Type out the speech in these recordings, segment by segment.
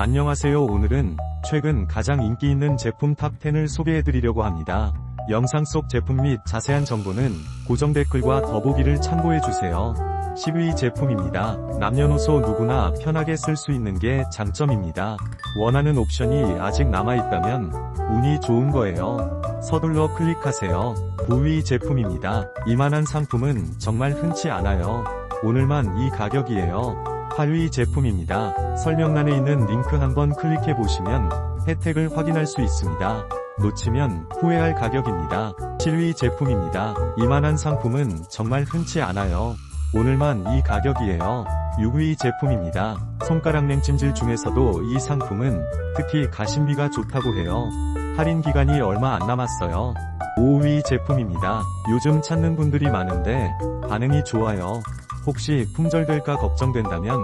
안녕하세요. 오늘은 최근 가장 인기 있는 제품 탑10을 소개해드리려고 합니다. 영상 속 제품 및 자세한 정보는 고정 댓글과 더보기를 참고해주세요. 10위 제품입니다. 남녀노소 누구나 편하게 쓸 수 있는 게 장점입니다. 원하는 옵션이 아직 남아있다면 운이 좋은 거예요. 서둘러 클릭하세요. 9위 제품입니다. 이만한 상품은 정말 흔치 않아요. 오늘만 이 가격이에요. 8위 제품입니다. 설명란에 있는 링크 한번 클릭해 보시면 혜택을 확인할 수 있습니다. 놓치면 후회할 가격입니다. 7위 제품입니다. 이만한 상품은 정말 흔치 않아요. 오늘만 이 가격이에요. 6위 제품입니다. 손가락 냉찜질 중에서도 이 상품은 특히 가심비가 좋다고 해요. 할인 기간이 얼마 안 남았어요. 5위 제품입니다. 요즘 찾는 분들이 많은데 반응이 좋아요. 혹시 품절될까 걱정된다면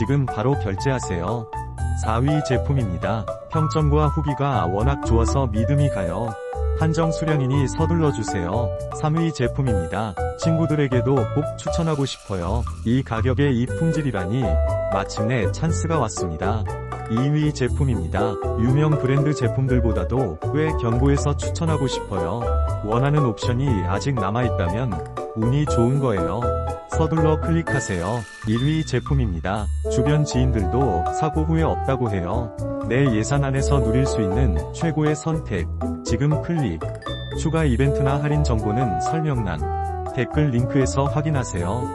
지금 바로 결제하세요. 4위 제품입니다. 평점과 후기가 워낙 좋아서 믿음이 가요. 한정 수량이니 서둘러 주세요. 3위 제품입니다. 친구들에게도 꼭 추천하고 싶어요. 이 가격에 이 품질이라니 마침내 찬스가 왔습니다. 2위 제품입니다. 유명 브랜드 제품들보다도 꽤 견고해서 추천하고 싶어요. 원하는 옵션이 아직 남아있다면 운이 좋은 거예요. 서둘러 클릭하세요. 1위 제품입니다. 주변 지인들도 사고 후회 없다고 해요. 내 예산 안에서 누릴 수 있는 최고의 선택. 지금 클릭. 추가 이벤트나 할인 정보는 설명란, 댓글 링크에서 확인하세요.